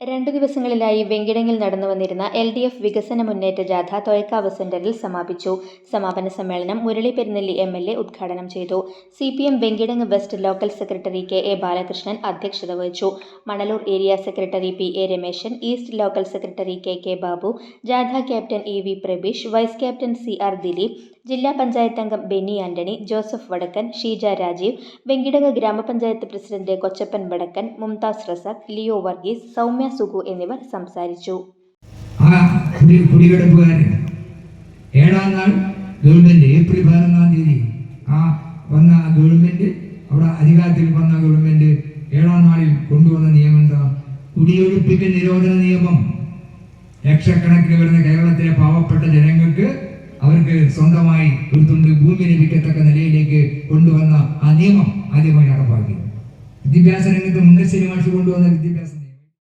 രണ്ടു ദിവസങ്ങളിലായി വെങ്കിടങ്ങിൽ നടന്നു വന്നിരുന്ന എൽ ഡി എഫ് വികസന മുന്നേറ്റ ജാഥ തൊയക്കാവ് സെന്ററിൽ സമാപിച്ചു. സമാപന സമ്മേളനം Murali Perunnelli M L A ഉദ്ഘാടനം ചെയ്തു. C P M Venkitangu west local secretary K A Balakrishnan അധ്യക്ഷത വഹിച്ചു. Manalur area secretary P A Rameshan east local secretary K K Babu ജാഥ captain E V Prabeesh vice captain C R Dileep ജില്ലാ പഞ്ചായത്ത് അംഗം Benny Antony Joseph വടക്കൻ ഷീജ രാജീവ് വെങ്കിടങ് ഗ്രാമപഞ്ചായത്ത് president Kochappan Vadakkan Mumtaz Razak Leo Varghese Soumya Sugu എന്നിവർ സംസാരിച്ചു. ആ കുടി ഏഴാം നാൾ ഗവൺമെന്റ് ഏപ്രിൽ പതിനൊന്നാം തീയതി ആ വന്ന ഗവൺമെന്റ് അവിടെ അധികാരത്തിൽ വന്ന ഗവൺമെന്റ് ഏഴാം നാളിൽ കൊണ്ടുവന്ന നിയമം എന്താ? കുടിയൊഴിപ്പിക്കൽ നിരോധന നിയമം. ലക്ഷക്കണക്കിന് വരുന്ന കേരളത്തിലെ പാവപ്പെട്ട ജനങ്ങൾക്ക് അവർക്ക് സ്വന്തമായി ഒരു തുണ്ട് ഭൂമി ലഭിക്കത്തക്ക നിലയിലേക്ക് കൊണ്ടുവന്ന ആ നിയമം ആദ്യമായി നടപ്പാക്കി. വിദ്യാഭ്യാസ രംഗത്ത് മുണ്ടശ്ശേരി മാഷ് കൊണ്ടുവന്ന വിദ്യാഭ്യാസ